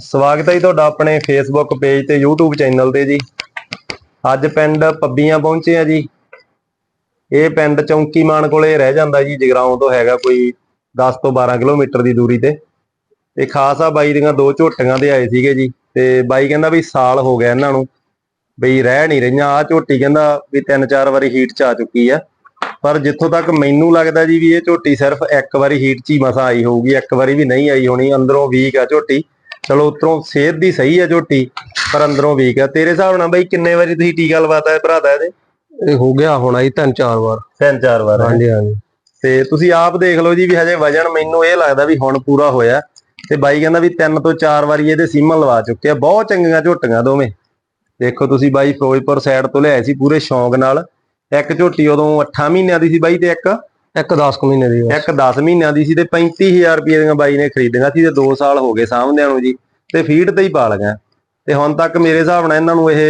ਸਵਾਗਤ ਹੈ ਜੀ ਤੁਹਾਡਾ ਆਪਣੇ ਫੇਸਬੁੱਕ ਪੇਜ ਤੇ YouTube ਚੈਨਲ ਤੇ ਜੀ। ਅੱਜ ਪਿੰਡ ਪੱਬੀਆਂ ਪਹੁੰਚੇ ਆ ਜੀ। ਇਹ ਪਿੰਡ ਚੌਂਕੀਮਾਨ ਕੋਲੇ ਰਹਿ ਜਾਂਦਾ ਜੀ, ਜਗਰਾਉਂ ਤੋਂ ਹੈਗਾ ਕੋਈ 10 ਤੋਂ 12 ਕਿਲੋਮੀਟਰ ਦੀ ਦੂਰੀ ਤੇ। ਤੇ ਖਾਸ ਆ ਬਾਈ ਦੀਆਂ ਦੋ ਝੋਟੀਆਂ ਦੇ ਆਏ ਸੀਗੇ ਜੀ। ਤੇ ਬਾਈ ਕਹਿੰਦਾ ਵੀ ਸਾਲ ਹੋ ਗਿਆ ਇਹਨਾਂ ਨੂੰ ਬਈ ਰਹਿ ਨਹੀਂ ਰਹੀਆਂ। ਆ ਝੋਟੀ ਕਹਿੰਦਾ ਵੀ ਤਿੰਨ ਚਾਰ ਵਾਰੀ ਹੀਟ ਚ ਆ ਚੁੱਕੀ ਆ। ਪਰ ਜਿੱਥੋਂ ਤੱਕ ਮੈਨੂੰ ਲੱਗਦਾ ਜੀ ਵੀ ਇਹ ਝੋਟੀ ਸਿਰਫ ਇੱਕ ਵਾਰੀ ਹੀਟ ਚ ਹੀ ਮਸਾ ਆਈ ਹੋਊਗੀ, ਇੱਕ ਵਾਰੀ ਵੀ ਨਹੀਂ ਆਈ ਹੋਣੀ, ਅੰਦਰੋਂ ਵੀਕ ਆ ਝੋਟੀ। ਚਲੋ ਉਤਰੋਂ ਸਿਹਤ ਦੀ ਸਹੀ ਆ ਝੋਟੀ ਪਰ ਅੰਦਰੋਂ ਵੀਕ ਆ। ਤੇਰੇ ਹਿਸਾਬ ਨਾਲ ਬਾਈ ਕਿੰਨੇ ਵਾਰੀ ਤੁਸੀਂ ਟੀਕਾ ਲਵਾਤਾ ਹੈ ਭਰਾ ਦਾ ਇਹਦੇ? ਇਹ ਹੋ ਗਿਆ ਹੁਣ ਆਈ ਤਿੰਨ ਚਾਰ ਵਾਰ। ਤਿੰਨ ਚਾਰ ਵਾਰ ਹਾਂਜੀ ਹਾਂਜੀ। ਤੇ ਤੁਸੀਂ ਆਪ ਦੇਖ ਲਓ ਜੀ ਵੀ ਹਜੇ ਵਜਨ ਮੈਨੂੰ ਇਹ ਲੱਗਦਾ ਵੀ ਹੁਣ ਪੂਰਾ ਹੋਇਆ। ਤੇ ਬਾਈ ਕਹਿੰਦਾ ਵੀ ਤਿੰਨ ਤੋਂ ਚਾਰ ਵਾਰੀ ਇਹਦੇ ਸੀਮਨ ਲਵਾ ਚੁੱਕੇ ਆ। ਬਹੁਤ ਚੰਗੀਆਂ ਝੋਟੀਆਂ ਦੋਵੇਂ। ਦੇਖੋ ਤੁਸੀਂ ਬਾਈ ਫਿਰੋਜ਼ਪੁਰ ਸਾਈਡ ਤੋਂ ਲਿਆਏ ਸੀ ਪੂਰੇ ਸ਼ੌਂਕ ਨਾਲ। ਇੱਕ ਝੋਟੀ ਉਦੋਂ 8 ਮਹੀਨਿਆਂ ਦੀ ਸੀ ਬਾਈ ਤੇ ਇੱਕ। ਇੱਕ 10 ਕੁ ਮਹੀਨੇ ਦੀ। ਇੱਕ 10 ਮਹੀਨਿਆਂ ਦੀ ਸੀ ਤੇ 35000 ਰੁਪਏ ਦੀਆਂ ਬਾਈ ਨੇ ਖਰੀਦੀਆਂ ਸੀ ਤੇ 2 ਸਾਲ ਹੋ ਗਏ ਸਾਹਮਣਿਆਂ ਨੂੰ ਜੀ। ਤੇ ਫੀਡ ਤੇ ਹੀ ਪਾਲ ਗਏ ਤੇ ਹੁਣ ਤੱਕ ਮੇਰੇ ਹਿਸਾਬ ਨਾਲ ਇਹਨਾਂ ਨੂੰ ਇਹ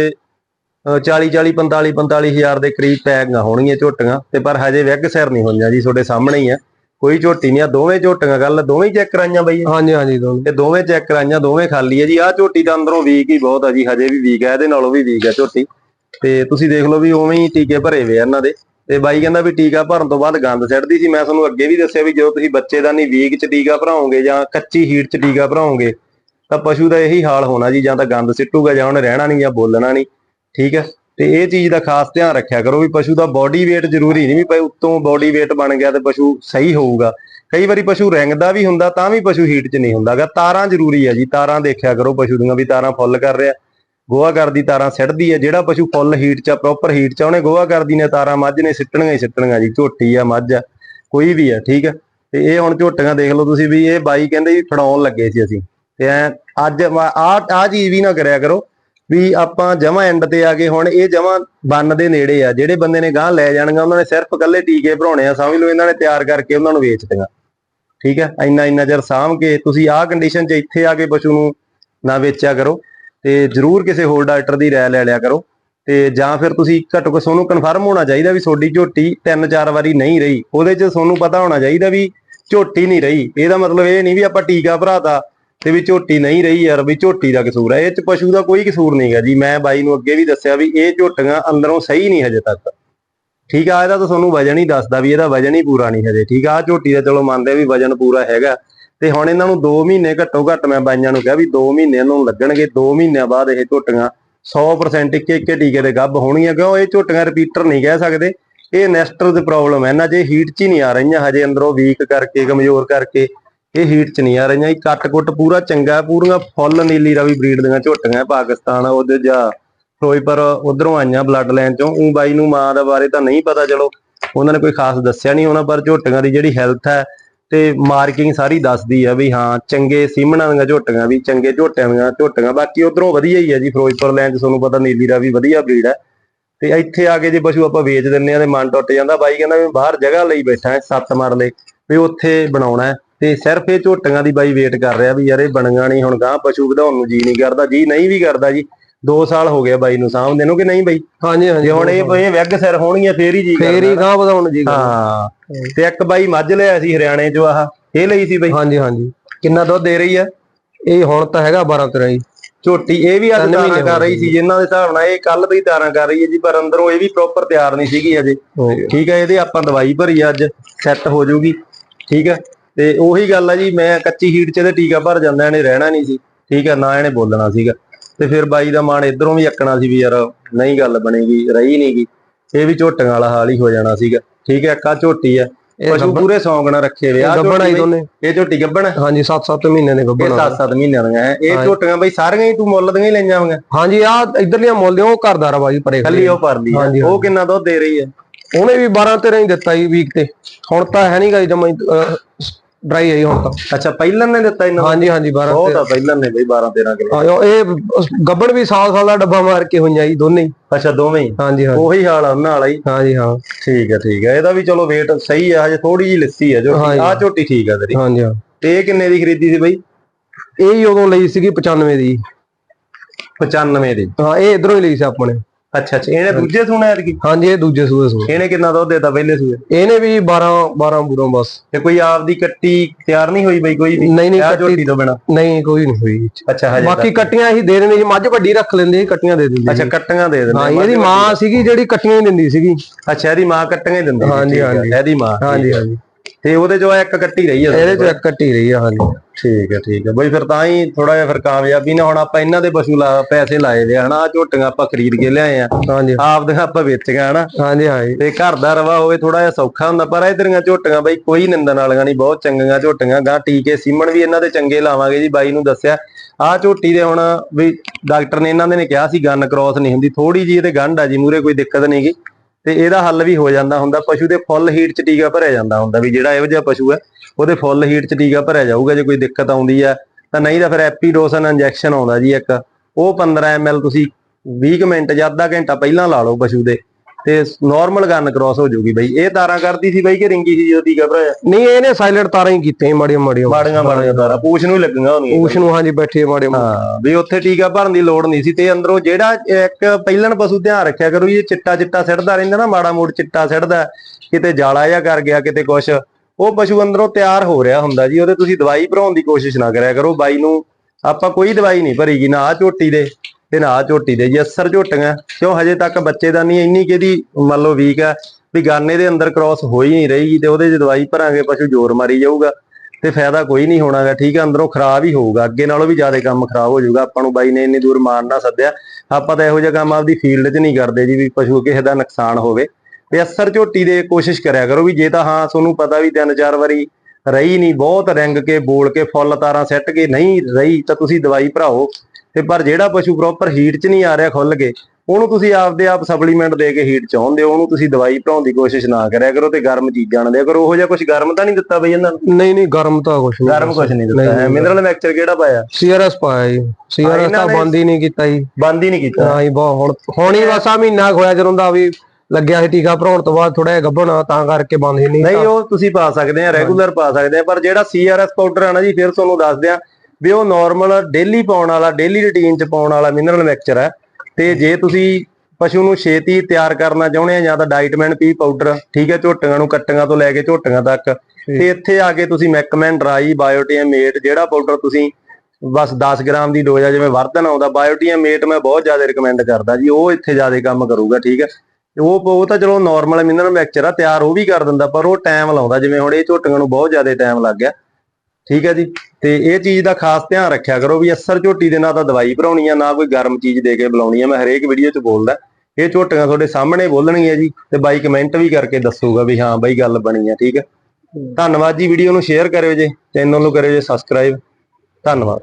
40 40 45 45000 ਦੇ ਕਰੀਬ ਪੈ ਗਈਆਂ ਹੋਣਗੀਆਂ ਝੋਟੀਆਂ। ਤੇ ਪਰ ਹਜੇ ਵੈਗ ਸਿਰ ਨਹੀਂ ਹੋਈਆਂ ਜੀ ਤੁਹਾਡੇ ਸਾਹਮਣੇ ਹੀ ਆ। ਕੋਈ ਝੋਟੀ ਨਹੀਂ ਆ ਦੋਵੇਂ ਝੋਟੀਆਂ ਗੱਲ ਦੋਵੇਂ ਚੈੱਕ ਕਰਾਈਆਂ ਬਾਈ। ਹਾਂਜੀ ਹਾਂਜੀ ਦੋਨੋਂ ਤੇ ਦੋਵੇਂ ਚੈੱਕ ਕਰਾਈਆਂ ਦੋਵੇਂ ਖਾਲੀ ਆ ਜੀ। ਆਹ ਝੋਟੀ ਤਾਂ ਅੰਦਰੋਂ ਵੀਕ ਹੀ ਬਹੁਤ ਆ ਜੀ ਹਜੇ ਵੀ ਵੀਕ ਆ ਇਹਦੇ ਨਾਲੋਂ ਵੀ ਵੀਕ ਆ ਝੋਟੀ। ਤੇ ਤੁਸੀਂ ਦੇਖ ਲਓ ਵੀ ਉਵੇਂ ਹੀ ਟੀਕੇ ਭਰੇ ਵੇ ਆ ਇਹਨਾਂ ਦੇ। ਤੇ ਬਾਈ ਕਹਿੰਦਾ ਵੀ ਟੀਕਾ ਭਰਨ ਤੋਂ ਬਾਅਦ ਗੰਦ ਸਿੱਟਦੀ ਸੀ। ਮੈਂ ਤੁਹਾਨੂੰ ਅੱਗੇ ਵੀ ਦੱਸਿਆ ਵੀ ਜਦੋਂ ਤੁਸੀਂ ਬੱਚੇਦਾਨੀ ਵੀਕ ਚ ਟੀਕਾ ਭਰਾਓਗੇ ਜਾਂ ਕੱਚੀ ਹੀਟ ਚ ਟੀਕਾ ਭਰਾਓਗੇ, ਤਾਂ ਪਸ਼ੂ ਦਾ ਇਹੀ ਹਾਲ ਹੋਣਾ ਜੀ, ਜਾਂ ਤਾਂ ਗੰਦ ਸਿੱਟੂਗਾ ਜਾਂ ਉਹਨੇ ਰਹਿਣਾ ਨਹੀਂ ਜਾਂ ਬੋਲਣਾ ਨਹੀਂ ਠੀਕ ਹੈ? ਤੇ ਇਹ ਚੀਜ਼ ਦਾ ਖਾਸ ਧਿਆਨ ਰੱਖਿਆ ਕਰੋ ਵੀ ਪਸ਼ੂ ਦਾ ਬਾਡੀ weight ਜ਼ਰੂਰੀ ਨਹੀਂ ਵੀ ਭਾਈ ਉੱਤੋਂ ਬਾਡੀ weight ਬਣ ਗਿਆ ਤੇ ਪਸ਼ੂ ਸਹੀ ਹੋਊਗਾ। ਕਈ ਵਾਰੀ ਪਸ਼ੂ ਰਿੰਗਦਾ ਵੀ ਹੁੰਦਾ ਤਾਂ ਵੀ ਪਸ਼ੂ ਹੀਟ 'ਚ ਨਹੀਂ ਹੁੰਦਾਗਾ ਤਾਰਾਂ ਜ਼ਰੂਰੀ ਹੈ ਜੀ, ਤਾਰਾਂ ਦੇਖਿਆ ਕਰੋ ਪਸ਼ੂ ਦੀਆਂ ਵੀ ਤਾਰਾਂ ਫੁੱਲ ਕਰ ਰਿਹਾ। ਗੋਹਾ ਕਰਦੀ ਤਾਰਾਂ ਸਿੱਟਦੀ ਹੈ ਜਿਹੜਾ ਪਸ਼ੂ ਫੁੱਲ ਹੀਟ 'ਚ ਪ੍ਰੋਪਰ ਹੀਟ 'ਚ ਉਹਨੇ ਗੋਹਾ ਕਰਦੀ ਨੇ ਤਾਰਾਂ ਮੱਝ ਨੇ ਸਿੱਟਣੀਆਂ ਹੀ ਸਿੱਟਣੀਆਂ ਜੀ, ਝੋਟੀ ਆ, ਮੱਝ ਆ, ਕੋਈ ਵੀ ਆ, ਠੀਕ ਹੈ ਤੇ ਇਹ ਹੁਣ ਝੋਟੀਆਂ ਦੇਖ ਲਓ ਤੁਸੀਂ ਵੀ, ਇਹ ਬਾਈ ਕਹਿੰਦੇ ਵੀ ਫੜਾਉਣ ਲੱਗੇ ਸੀ ਅਸੀਂ। ਤੇ ਐਂ ਅੱਜ ਆ ਆ ਚੀਜ਼ ਵੀ ਨਾ ਕਰਿਆ ਕਰੋ ਵੀ ਆਪਾਂ ਜਮਾ ਐਂਡ ਤੇ ਆ ਗਏ ਹੁਣ ਇਹ ਜਮਾ ਬੰਨ ਦੇ ਨੇੜੇ ਆ, ਜਿਹੜੇ ਬੰਦੇ ਨੇ ਗਾਂ ਲੈ ਜਾਣਗਾ ਉਹਨਾਂ ਨੇ ਸਿਰਫ ਇਕੱਲੇ ਟੀਕੇ ਭਰਾਉਣੇ ਆ ਸਮਝ ਲਓ ਇਹਨਾਂ ਨੇ ਤਿਆਰ ਕਰਕੇ ਉਹਨਾਂ ਨੂੰ ਵੇਚ ਦੇਣਾ ਠੀਕ ਹੈ ਇੰਨਾ ਇੰਨਾ ਚਿਰ ਸਾਂਭ ਕੇ ਤੁਸੀਂ ਆਹ ਕੰਡੀਸ਼ਨ 'ਚ ਇੱਥੇ ਆ ਕੇ ਪਸ਼ੂ ਨੂੰ ਨਾ ਵੇਚਿਆ ਕਰੋ। ਤੇ ਜਰੂਰ ਕਿਸੇ ਹੋਰ ਡਾਕਟਰ ਦੀ ਰਾਏ ਲੈ ਲਿਆ ਕਰੋ। ਤੇ ਜਾਂ ਫਿਰ ਤੁਸੀਂ ਘੱਟੋ ਘੱਟ ਤੁਹਾਨੂੰ ਕਨਫਰਮ ਹੋਣਾ ਚਾਹੀਦਾ ਵੀ ਤੁਹਾਡੀ ਝੋਟੀ ਤਿੰਨ ਚਾਰ ਵਾਰੀ ਨਹੀਂ ਰਹੀ। ਉਹਦੇ 'ਚ ਤੁਹਾਨੂੰ ਪਤਾ ਹੋਣਾ ਚਾਹੀਦਾ ਵੀ ਝੋਟੀ ਨਹੀਂ ਰਹੀ। ਇਹਦਾ ਮਤਲਬ ਇਹ ਨਹੀਂ ਵੀ ਆਪਾਂ ਟੀਕਾ ਭਰਾਤਾ ਤੇ ਵੀ ਝੋਟੀ ਨਹੀਂ ਰਹੀ ਯਾਰ, ਵੀ ਝੋਟੀ ਦਾ ਕਸੂਰ ਹੈ ਇਹ 'ਚ ਪਸ਼ੂ ਦਾ ਕੋਈ ਕਸੂਰ ਨਹੀਂਗਾ ਜੀ। ਮੈਂ ਬਾਈ ਨੂੰ ਅੱਗੇ ਵੀ ਦੱਸਿਆ ਵੀ ਇਹ ਝੋਟੀਆਂ ਅੰਦਰੋਂ ਸਹੀ ਨਹੀਂ ਹਜੇ ਤੱਕ। ਠੀਕ ਆ, ਇਹਦਾ ਤਾਂ ਤੁਹਾਨੂੰ ਵਜਨ ਹੀ ਦੱਸਦਾ ਵੀ ਇਹਦਾ ਵਜਨ ਹੀ ਪੂਰਾ ਨਹੀਂ ਹਜੇ। ਠੀਕ ਆ, ਆਹ ਝੋਟੀ ਦਾ ਚਲੋ ਮੰਨਦੇ ਆ ਵੀ ਵਜਨ ਪੂਰਾ ਹੈਗਾ। ਤੇ ਹੁਣ ਇਹਨਾਂ ਨੂੰ 2 ਮਹੀਨੇ ਘੱਟੋ ਘੱਟ ਮੈਂ ਬਾਈਆਂ ਨੂੰ ਕਿਹਾ ਵੀ 2 ਮਹੀਨੇ ਇਹਨਾਂ ਨੂੰ ਲੱਗਣਗੇ 2 ਮਹੀਨਿਆਂ ਬਾਅਦ ਇਹ ਝੋਟੀਆਂ 100% ਇੱਕ ਇੱਕ ਟੀਕੇ ਦੇ ਗੱਭ ਹੋਣਗੀਆਂ, ਕਿਉਂ ਇਹ ਝੋਟੀਆਂ ਰਿਪੀਟਰ ਨਹੀਂ ਕਹਿ ਸਕਦੇ। ਇਹ ਨੈਸਟਰ ਦੀ ਪ੍ਰੋਬਲਮ ਹੈ ਨਾ, ਜੇ ਹੀਟ 'ਚ ਹੀ ਨਹੀਂ ਆ ਰਹੀਆਂ, ਹਜੇ ਅੰਦਰੋਂ ਵੀਕ ਕਰਕੇ, ਕਮਜ਼ੋਰ ਕਰਕੇ, ਇਹ ਹੀਟ 'ਚ ਨਹੀਂ ਆ ਰਹੀਆਂ। ਇਹ ਕੱਟ-ਕੁੱਟ ਪੂਰਾ ਚੰਗਾ, ਪੂਰੀਆਂ ਫੁੱਲ ਨੀਲੀ ਰਵੀ ਬਰੀਡ ਦੀਆਂ ਝੋਟੀਆਂ ਪਾਕਿਸਤਾਨ ਉਹਦੇ ਜਾਂ ਫਿਰੋਜ਼ਪੁਰ, ਉਧਰੋਂ ਆਈਆਂ ਬਲੱਡ ਲਾਈਨ ਚੋਂ। ਉਹ ਬਾਈ ਨੂੰ ਮਾਂ ਦਾ ਬਾਰੇ ਤਾਂ ਨਹੀਂ ਪਤਾ, ਚਲੋ, ਉਹਨਾਂ ਨੇ ਕੋਈ ਖਾਸ ਦੱਸਿਆ ਨਹੀਂ ਹੋਣਾ, ਪਰ ਝੋਟੀਆਂ ਦੀ ਜਿਹੜੀ ਹੈਲਥ ਹੈ ਤੇ ਮਾਰਕਿੰਗ ਸਾਰੀ ਦੱਸਦੀ ਆ ਵੀ ਹਾਂ ਚੰਗੇ ਸੀਮਣਾ ਦੀਆਂ ਝੋਟੀਆਂ ਵੀ ਚੰਗੇ ਝੋਟਿਆਂ ਦੀਆਂ ਝੋਟੀਆਂ। ਬਾਕੀ ਉਧਰੋਂ ਵਧੀਆ ਹੀ ਆ ਜੀ ਫਿਰੋਜ਼ਪੁਰ 'ਚ ਤੁਹਾਨੂੰ ਪਤਾ ਨੀਲੀ ਰਾਵੀ ਵਧੀਆ ਬਰੀਡ ਹੈ ਤੇ ਇੱਥੇ ਆ ਕੇ ਜੇ ਪਸ਼ੂ ਆਪਾਂ ਵੇਚ ਦਿੰਨੇ ਆ ਤੇ ਮਨ ਟੁੱਟ ਜਾਂਦਾ। ਬਾਈ ਕਹਿੰਦਾ ਵੀ ਬਾਹਰ ਜਗ੍ਹਾ ਲਈ ਬੈਠਾ ਸੱਤ ਮਰਲੇ ਵੀ ਉੱਥੇ ਬਣਾਉਣਾ ਤੇ ਸਿਰਫ ਇਹ ਝੋਟੀਆਂ ਦੀ ਬਾਈ ਵੇਟ ਕਰ ਰਿਹਾ ਵੀ ਯਾਰ ਇਹ ਬਣੀਆਂ ਨਹੀਂ ਹੁਣ ਗਾਂ ਪਸ਼ੂ ਵਧਾਉਣ ਨੂੰ ਜੀ ਨਹੀਂ ਕਰਦਾ। ਜੀ ਨਹੀਂ ਵੀ ਕਰਦਾ ਜੀ 2 ਸਾਲ ਹੋ ਗਿਆ ਬਾਈ ਨੂੰ ਸਾਂਭਦੇ ਨੂੰ ਕਿ ਨਹੀਂ ਬਾਈ? ਹਾਂਜੀ ਹਾਂਜੀ ਹੁਣ ਇਹ ਇਹ ਵੈਗ ਸਿਰ ਹੋਣਗੀਆਂ ਫੇਰ ਹੀ ਜੀ ਫੇਰ ਹੀ ਗਾਂ ਵਧਾਉਣ ਜੀ। ਹਾਂ। ਤੇ ਇੱਕ ਬਾਈ ਮੱਝ ਲਿਆ ਸੀ ਹਰਿਆਣੇ ਚੋਂ ਆਹ ਇਹ ਲਈ ਸੀ ਬਾਈ? ਹਾਂਜੀ ਹਾਂਜੀ। ਕਿੰਨਾ ਦੁੱਧ ਦੇ ਰਹੀ ਆ? ਇਹ ਹੁਣ ਤਾਂ ਹੈਗਾ 12 13 ਜੀ। ਝੋਟੀ ਇਹ ਵੀ ਅੱਜ ਤਾਰਾਂ ਕਰ ਰਹੀ ਸੀ ਜਿਨ੍ਹਾਂ ਦੇ ਹਿਸਾਬ ਨਾਲ ਇਹ ਕੱਲ ਦੀ ਤਾਰਾਂ ਕਰ ਰਹੀ ਹੈ ਜੀ ਪਰ ਅੰਦਰੋਂ ਇਹ ਵੀ ਪ੍ਰੋਪਰ ਤਿਆਰ ਨਹੀਂ ਸੀਗੀ ਅਜੇ ਠੀਕ ਹੈ ਇਹਦੇ ਆਪਾਂ ਦਵਾਈ ਭਰੀ ਅੱਜ ਸੈੱਟ ਹੋ ਜਾਊਗੀ। ਠੀਕ ਹੈ ਤੇ ਉਹੀ ਗੱਲ ਆ ਜੀ ਮੈਂ ਕੱਚੀ ਹੀਟ 'ਚ ਇਹਦੇ ਟੀਕਾ ਭਰ ਜਾਂਦਾ ਇਹਨੇ ਰਹਿਣਾ ਨਹੀਂ ਸੀ। ਠੀਕ ਹੈ ਨਾ ਇਹਨੇ ਬੋਲਣਾ ਸੀਗਾ। ਤੇ ਫਿਰ ਬਾਈ ਦਾ ਮਨ ਇਧਰੋਂ ਵੀ ਅੱਕਣਾ ਸੀ ਵੀ ਯਾਰ ਨਹੀਂ ਗੱਲ ਬਣੇਗੀ ਰਹੀ ਨਹੀਂਗੀ ਇਹ ਵੀ ਝੋਟੀਆਂ ਵਾਲਾ ਹਾਲ ਹੀ ਹੋ ਜਾਣਾ ਸੀਗਾ। ਠੀਕ ਹੈ ਅੱਕਾ ਝੋਟੀ ਇਹ ਪਸ਼ੂ ਪੂਰੇ ਸੌਂਕ ਨਾਲ ਰੱਖੇ ਵੇ ਆ। ਗੱਬਣ ਆਈ ਦੋਨੇ। ਇਹ ਝੋਟੀ ਗੱਬਣ ਹੈ? ਹਾਂਜੀ 7-7 ਮਹੀਨੇ ਦੇ ਇਹ ਗੱਭਣ ਆ। 7-7 ਮਹੀਨਿਆਂ ਦੀਆਂ ਹੈ। ਇਹ ਹਾਂ। ਝੋਟੀਆਂ ਬਈ ਸਾਰੀਆਂ ਹੀ ਤੂੰ ਮੁੱਲ ਦੀਆਂ ਹੀ ਲਈਆਂ ਹੋਈਆਂ। ਹਾਂਜੀ ਆ ਇਧਰਲੀਆਂ ਮੁੱਲ ਉਹ ਘਰ ਦਾ ਬਾਜੀ ਪਰੇ ਖਾਲੀ ਉਹ ਭਰਦੀ ਹਾਂਜੀ, ਹੈ ਉਹ ਕਿੰਨਾ ਦੁੱਧ ਦੇ ਰਹੀ ਹੈ? ਉਹਨੇ ਵੀ 12 13 ਹੀ ਦਿੱਤਾ ਜੀ ਵੀਕ ਤੇ। ਹੁਣ ਤਾਂ ਹੈ ਨਹੀਂਗਾ ਜਮਾ ਡਰਾਈ ਜੀ ਹੁਣ ਤਾਂ। ਅੱਛਾ ਪਹਿਲਾਂ ਨੇ ਦਿੱਤਾ ਇਹਨਾਂ ਹਾਂਜੀ ਹਾਂਜੀ 12 ਬਹੁਤ ਆ ਪਹਿਲਾਂ ਨੇ ਬਈ 12 13 ਕਿਲੋ। ਹਾਂ ਇਹ ਗੱਬੜ ਵੀ ਸਾਲ ਸਾਲ ਦਾ ਡੱਬਾ ਮਾਰ ਕੇ ਹੋਈਆਂ ਜੀ ਦੋਨੇ ਹੀ। ਅੱਛਾ ਦੋਵੇਂ ਹੀ? ਹਾਂਜੀ ਹਾਂ ਉਹੀ ਹਾਲ ਆ ਉਹਨਾਂ ਵਾਲਾ ਹੀ? ਹਾਂਜੀ ਹਾਂ। ਠੀਕ ਹੈ ਠੀਕ ਹੈ ਇਹਦਾ ਵੀ ਚਲੋ weight ਸਹੀ ਆ ਹਜੇ ਥੋੜੀ ਜਿਹੀ ਲੱਸੀ ਹੈ ਜੋ ਹਾਂਜੀ। ਆ ਝੋਟੀ ਠੀਕ ਆ ਤੇਰੀ। ਹਾਂਜੀ ਹਾਂ। ਤੇ ਇਹ ਕਿੰਨੇ ਦੀ ਖਰੀਦੀ ਸੀ ਬਈ? ਇਹ ਹੀ ਉਦੋਂ ਲਈ ਸੀਗੀ 95 ਦੀ। 95 ਦੀ। ਹਾਂ ਇਹ ਇਧਰੋਂ ਹੀ ਲਈ ਸੀ ਆਪਣੇ। ਅੱਛਾ ਅੱਛਾ। ਇਹਨੇ ਦੂਜੇ ਸੁਣਾ ਐਤਕੀ? ਹਾਂਜੀ ਇਹ ਦੂਜੇ ਸੂਏ ਸੂ ਇਹਨੇ ਕਿੰਨਾ ਦੁੱਧ ਦੇਤਾ ਪਹਿਲੇ ਸੂਏ? ਇਹਨੇ ਵੀ 12 12 ਬੂਰੋਂ ਬਸ। ਤੇ ਕੋਈ ਆਪਦੀ ਕੱਟੀ ਤਿਆਰ ਨਹੀਂ ਹੋਈ ਬਈ ਕੋਈ ਨਹੀਂ ਨਹੀਂ ਕੱਟੀ ਤੋਂ ਬਿਨਾ? ਨਹੀਂ ਕੋਈ ਨਹੀਂ ਹੋਈ। ਅੱਛਾ ਹਜੇ ਬਾਕੀ ਕੱਟੀਆਂ ਹੀ ਦੇ ਦਿੰਦੇ ਸੀ ਮੱਝ ਵੱਡੀ ਰੱਖ ਲੈਂਦੇ ਸੀ ਕੱਟੀਆਂ ਦੇ ਦਿੰਦੇ ਅੱਛਾ ਕੱਟੀਆਂ ਦੇ ਦਿੰਦੇ ਹਾਂ ਇਹਦੀ ਮਾਂ ਸੀਗੀ ਜਿਹੜੀ ਕੱਟੀਆਂ ਹੀ ਦਿੰਦੀ ਸੀਗੀ। ਅੱਛਾ ਇਹਦੀ ਮਾਂ ਕੱਟੀਆਂ ਹੀ ਦਿੰਦੀ ਹਾਂਜੀ, ਹਾਂਜੀ। ਇਹਦੀ ਮਾਂ ਹਾਂਜੀ ਹਾਂਜੀ। ਤੇ ਉਹਦੇ ਚੋਂ ਇੱਕ ਕੱਟੀ ਰਹੀ ਹੈ ਇਹਦੇ ਚ ਇੱਕ ਕੱਟੀ ਰਹੀ ਆ ਹਾਂਜੀ। ਠੀਕ ਹੈ ਠੀਕ ਹੈ ਬਈ ਫਿਰ ਤਾਂ ਹੀ ਥੋੜਾ ਜਿਹਾ ਫਿਰ ਕਾਮਯਾਬੀ ਨਾ ਹੁਣ ਆਪਾਂ ਇਹਨਾਂ ਦੇ ਪਸ਼ੂ ਲਾ ਪੈਸੇ ਲਾਏ ਦੇ ਹਨਾ? ਝੋਟੀਆਂ ਆਪਾਂ ਖਰੀਦ ਕੇ ਲਿਆਏ ਆ। ਹਾਂਜੀ। ਆਪਦੀਆਂ ਆਪਾਂ ਵੇਚੀਆਂ ਹਨਾ? ਹਾਂਜੀ ਹਾਂਜੀ। ਤੇ ਘਰ ਦਾ ਰਵਾ ਹੋਵੇ ਥੋੜਾ ਜਿਹਾ ਸੌਖਾ ਹੁੰਦਾ ਪਰ ਇਧਰੀਆਂ ਝੋਟੀਆਂ ਬਈ ਕੋਈ ਨਿੰਦਣ ਵਾਲੀਆਂ ਨਹੀਂ ਬਹੁਤ ਚੰਗੀਆਂ ਝੋਟੀਆਂ। ਗਾਂ ਟੀਕੇ ਸੀਮਣ ਵੀ ਇਹਨਾਂ ਦੇ ਚੰਗੇ ਲਾਵਾਂਗੇ ਜੀ ਬਾਈ ਨੂੰ ਦੱਸਿਆ। ਆਹ ਝੋਟੀ ਦੇ ਹੁਣ ਵੀ ਡਾਕਟਰ ਨੇ ਇਹਨਾਂ ਦੇ ਨੇ ਕਿਹਾ ਸੀ ਗਨ ਕ੍ਰਾਸ ਨਹੀਂ ਹੁੰਦੀ। ਥੋੜੀ ਜੀ ਇਹਦੇ ਗੰਢ ਆ ਜੀ ਮੂਰੇ ਕੋਈ ਦਿੱਕਤ ਨਹੀਂਗੀ ਤੇ ਇਹਦਾ ਹੱਲ ਵੀ ਹੋ ਜਾਂਦਾ ਹੁੰਦਾ, ਪਸ਼ੂ ਦੇ ਫੁੱਲ ਹੀਟ ਚ ਟੀਕਾ ਭਰਿਆ ਜਾਂਦਾ ਹੁੰਦਾ ਵੀ ਜਿਹੜਾ ਇਹੋ ਜਿਹਾ ਪਸ਼ੂ ਹੈ, ਉਹਦੇ ਫੁੱਲ ਹੀਟ ਚ ਟੀਕਾ ਭਰਿਆ ਜਾਊਗਾ, ਜੇ ਕੋਈ ਦਿੱਕਤ ਆਉਂਦੀ ਆ ਤਾਂ ਨਹੀਂ ਤਾਂ ਫਿਰ ਐਪੀਡੋਸਨ ਇੰਜੈਕਸ਼ਨ ਆਉਂਦਾ ਜੀ ਇੱਕ, ਉਹ 15 ml ਤੁਸੀਂ 20 ਕੁ ਮਿੰਟ ਜਾਂ ਅੱਧਾ ਘੰਟਾ ਪਹਿਲਾਂ ਲਾ ਲਓ ਪਸ਼ੂ ਦੇ ਤੇ ਨਾਰਮਲ ਗਨ ਕ੍ਰਾਸ ਹੋ ਜਾਊਗੀ ਬਈ। ਇਹ ਤਾਰਾਂ ਕਰਦੀ ਸੀ ਬਈ ਕਿ ਰਿੰਗੀ ਸੀ ਜਦੋਂ ਟੀਕਾ ਭਰਾਇਆ ਨਹੀਂ ਇਹਨੇ ਸਾਇਲੈਂਟ ਤਾਰਾਂ ਹੀ ਕੀਤੀਆਂ ਮਾੜੀਆਂ ਮਾੜੀਆਂ। ਮਾੜੀਆਂ ਮਾੜੀਆਂ ਤਾਰਾਂ। ਪੂਛ ਨੂੰ ਹੀ ਲੱਗੀਆਂ ਹੋਣਗੀਆਂ ਉਸ ਨੂੰ ਹਾਂਜੀ ਬੈਠੇ ਮਾੜੇ ਹਾਂ ਵੀ ਉੱਥੇ ਟੀਕਾ ਭਰਨ ਦੀ ਲੋੜ ਨਹੀਂ ਸੀ ਤੇ ਅੰਦਰੋਂ ਜਿਹੜਾ ਇੱਕ ਪਹਿਲਣ ਪਸ਼ੂ ਧਿਆਨ ਰੱਖਿਆ ਕਰੋ ਜੀ, ਇਹ ਚਿੱਟਾ ਚਿੱਟਾ ਸਿੱਟਦਾ ਰਹਿੰਦਾ ਨਾ ਮਾੜਾ ਮੋੜ ਚਿੱਟਾ ਸਿੱਟਦਾ ਕਿਤੇ ਜਾਲਾ ਜਿਹਾ ਕਰ ਗਿਆ ਕਿਤੇ ਕੁਛ। ਉਹ ਪਸ਼ੂ ਅੰਦਰੋਂ ਤਿਆਰ ਹੋ ਰਿਹਾ ਹੁੰਦਾ ਜੀ ਉਹਦੇ ਤੁਸੀਂ ਦਵਾਈ ਭਰਾਉਣ ਦੀ ਕੋਸ਼ਿਸ਼ ਨਾ ਕਰਿਆ ਕਰੋ। ਬਾਈ ਨੂੰ ਆਪਾਂ ਕੋਈ ਦਵਾਈ ਨਹੀਂ ਭਰੀਗੀ ਨਾ ਆ ਝੋਟੀ ਦੇ। ਤੇ ਨਾ ਝੋਟੀ ਦੇ ਜੀ, ਅਸਰ ਝੋਟੀਆਂ। ਕਿਉਂ ਹਜੇ ਤੱਕ ਬੱਚੇ ਬੱਚੇਦਾਨੀ ਇੰਨੀ ਕਿਹਦੀ ਮੰਨ ਲਓ ਵੀਕ ਆ ਵੀ ਗਾਨੇ ਦੇ ਅੰਦਰ ਕ੍ਰਾਸ ਹੋ ਹੀ ਨਹੀਂ ਰਹੀ ਤੇ ਉਹਦੇ 'ਚ ਦਵਾਈ ਭਰਾਂਗੇ, ਪਸ਼ੂ ਜ਼ੋਰ ਮਾਰੀ ਜਾਊਗਾ ਤੇ ਫਾਇਦਾ ਕੋਈ ਨਹੀਂ ਹੋਣਾਗਾ, ਠੀਕ ਆ, ਅੰਦਰੋਂ ਖਰਾਬ ਹੀ ਹੋਊਗਾ, ਅੱਗੇ ਨਾਲੋਂ ਵੀ ਜ਼ਿਆਦਾ ਕੰਮ ਖਰਾਬ ਹੋ ਜਾਊਗਾ। ਆਪਾਂ ਨੂੰ ਬਾਈ ਨੇ ਇੰਨੀ ਦੂਰ ਮਾਰਨਾ ਸੱਦਿਆ। ਆਪਾਂ ਤਾਂ ਇਹੋ ਜਿਹਾ ਕੰਮ ਆਪਦੀ ਫੀਲਡ 'ਚ ਨਹੀਂ ਕਰਦੇ ਜੀ ਵੀ ਪਸ਼ੂ ਕਿਸੇ ਦਾ ਨੁਕਸਾਨ ਹੋਵੇ। ਤੇ ਅਸਰ ਝੋਟੀ ਦੇ ਕੋਸ਼ਿਸ਼ ਕਰਿਆ ਕਰੋ ਵੀ ਜੇ ਤਾਂ ਹਾਂ, ਤੁਹਾਨੂੰ ਪਤਾ ਵੀ ਤਿੰਨ ਚਾਰ ਵਾਰੀ ਰਹੀ ਨਹੀਂ, ਬਹੁਤ ਰੰਗ ਕੇ, ਬੋਲ ਕੇ, ਫੁੱਲ ਤਾਰਾਂ ਸੱਟ ਕੇ ਨਹੀਂ ਰਹੀ, ਤਾਂ ਤੁਸੀਂ ਦਵਾਈ ਭਰਾਓ। ਤੇ ਪਰ ਜਿਹੜਾ ਪਸ਼ੂ ਪ੍ਰੋਪਰ ਹੀਟ 'ਚ ਨਹੀਂ ਆ ਰਿਹਾ ਖੁੱਲ ਕੇ ਉਹਨੂੰ ਤੁਸੀਂ ਆਪਦੇ ਆਪ ਸਪਲੀਮੈਂਟ ਦੇ ਕੇ ਹੀਟ 'ਚ ਆਉਂਦੇ ਹੋ ਉਹਨੂੰ ਤੁਸੀਂ ਦਵਾਈ ਭਰਾਉਣ ਦੀ ਕੋਸ਼ਿਸ਼ ਨਾ ਕਰਿਆ ਕਰੋ ਤੇ ਗਰਮ ਚੀਜ਼ਾਂ ਨਾ ਦਿਆ ਕਰੋ ਉਹੋ ਜਿਹਾ ਕੁਝ ਗਰਮ ਤਾਂ ਨਹੀਂ ਦਿੱਤਾ ਬਈ ਇਹਨਾਂ ਨੂੰ? ਨਹੀਂ ਨਹੀਂ ਗਰਮ ਤਾਂ ਕੁਛ ਨਹੀਂ ਗਰਮ ਕੁਝ ਨਹੀਂ ਦਿੱਤਾ ਹੈ। ਮਿਨਰਲ ਮਿਕਸਚਰ ਕਿਹੜਾ ਪਾਇਆ? ਸੀਆਰਐਸ ਪਾਇਆ ਜੀ। ਸੀਆਰਐਸ ਤਾਂ ਬੰਦ ਹੀ ਨਹੀਂ ਕੀਤਾ ਜੀ। ਬੰਦ ਹੀ ਨਹੀਂ ਕੀਤਾ? ਹਾਂ ਜੀ ਬਹੁਤ ਹੁਣ ਹੁਣ ਹੀ ਬਸ ਆ ਮਹੀਨਾ ਹੋਇਆ ਜਦੋਂ ਦਾ ਵੀ ਲੱਗਿਆ ਸੀ ਟੀਕਾ ਭਰਾਉਣ ਤੋਂ ਬਾਅਦ ਥੋੜਾ ਜਿਹਾ ਗੱਭਣਾ ਤਾਂ ਕਰਕੇ ਬੰਦ ਹੀ ਨਹੀਂ ਨਹੀਂ ਉਹ ਤੁਸੀਂ ਪਾ ਸਕਦੇ ਆ ਰੈਗੂਲਰ ਪਾ ਸਕਦੇ ਆ ਪਰ ਜਿਹੜਾ ਸੀਆਰਐਸ ਪਾਊਡਰ ਆ ਨਾ ਜੀ ਫਿਰ ਤੁਹਾਨੂੰ ਦੱਸ ਦਿਆਂ ਵੀ ਉਹ ਨਾਰਮਲ ਡੇਲੀ ਪਾਉਣ ਵਾਲਾ ਡੇਲੀ ਰੁਟੀਨ ਚ ਪਾਉਣ ਵਾਲਾ ਮਿਨਰਲ ਮਿਕਸਚਰ ਹੈ। ਤੇ ਜੇ ਤੁਸੀਂ ਪਸ਼ੂ ਨੂੰ ਛੇਤੀ ਤਿਆਰ ਕਰਨਾ ਚਾਹੁੰਦੇ ਆ ਜਾਂ ਤਾਂ ਡਾਈਟਮੈਨ ਪੀ ਪਾਊਡਰ ਠੀਕ ਹੈ ਝੋਟੀਆਂ ਨੂੰ ਕੱਟੀਆਂ ਤੋਂ ਲੈ ਕੇ ਝੋਟੀਆਂ ਤੱਕ। ਤੇ ਇੱਥੇ ਆ ਕੇ ਤੁਸੀਂ ਮੈਕਮੈਨ ਡਰਾਈ ਬਾਇਓਟੀਐਮ ਮੇਟ ਜਿਹੜਾ ਪਾਊਡਰ ਤੁਸੀਂ ਬਸ 10 ਗ੍ਰਾਮ ਦੀ ਡੋਜ਼ ਆ ਜਿਵੇਂ ਵਰਤਨ ਆਉਂਦਾ ਬਾਇਓਟੀਐਮ ਮੇਟ ਮੈਂ ਬਹੁਤ ਜ਼ਿਆਦਾ ਰეკਮੈਂਡ ਕਰਦਾ ਜੀ ਉਹ ਇੱਥੇ ਜ਼ਿਆਦਾ ਕੰਮ ਕਰੂਗਾ ਠੀਕ ਹੈ। ਉਹ ਉਹ ਤਾਂ ਚਲੋ ਨਾਰਮਲ ਮਿਨਰਲ ਮਿਕਸਚਰ ਆ ਤਿਆਰ ਉਹ ਵੀ ਕਰ ਦਿੰਦਾ ਪਰ ਉਹ ਟਾਈਮ ਲਾਉਂਦਾ ਜਿਵੇਂ ਹੁਣ ਇਹ ਝੋਟੀਆਂ ਨੂੰ ਬਹੁਤ ਜ਼ਿਆਦਾ ਟਾਈਮ ਲੱਗ ਗਿਆ। ਠੀਕ ਹੈ ਜੀ? ਤੇ ਇਹ ਚੀਜ਼ ਦਾ ਖਾਸ ਧਿਆਨ ਰੱਖਿਆ ਕਰੋ ਵੀ ਅਸਰ ਝੋਟੀ ਦੇ ਨਾਲ ਤਾਂ ਦਵਾਈ ਭਰਾਉਣੀ ਆ ਨਾ ਕੋਈ ਗਰਮ ਚੀਜ਼ ਦੇ ਕੇ ਬੁਲਾਉਣੀ ਆ। ਮੈਂ ਹਰੇਕ ਵੀਡੀਓ 'ਚ ਬੋਲਦਾ ਇਹ ਝੋਟੀਆਂ ਤੁਹਾਡੇ ਸਾਹਮਣੇ ਬੋਲਣਗੀਆਂ ਜੀ ਤੇ ਬਾਈ ਕਮੈਂਟ ਵੀ ਕਰਕੇ ਦੱਸੂਗਾ ਵੀ ਹਾਂ ਬਾਈ ਗੱਲ ਬਣੀ ਆ ਠੀਕ ਹੈ? ਧੰਨਵਾਦ ਜੀ ਵੀਡੀਓ ਨੂੰ ਸ਼ੇਅਰ ਕਰਿਓ ਜੇ ਚੈਨਲ ਨੂੰ ਕਰਿਓ ਜੇ ਸਬਸਕ੍ਰਾਈਬ ਧੰਨਵਾਦ।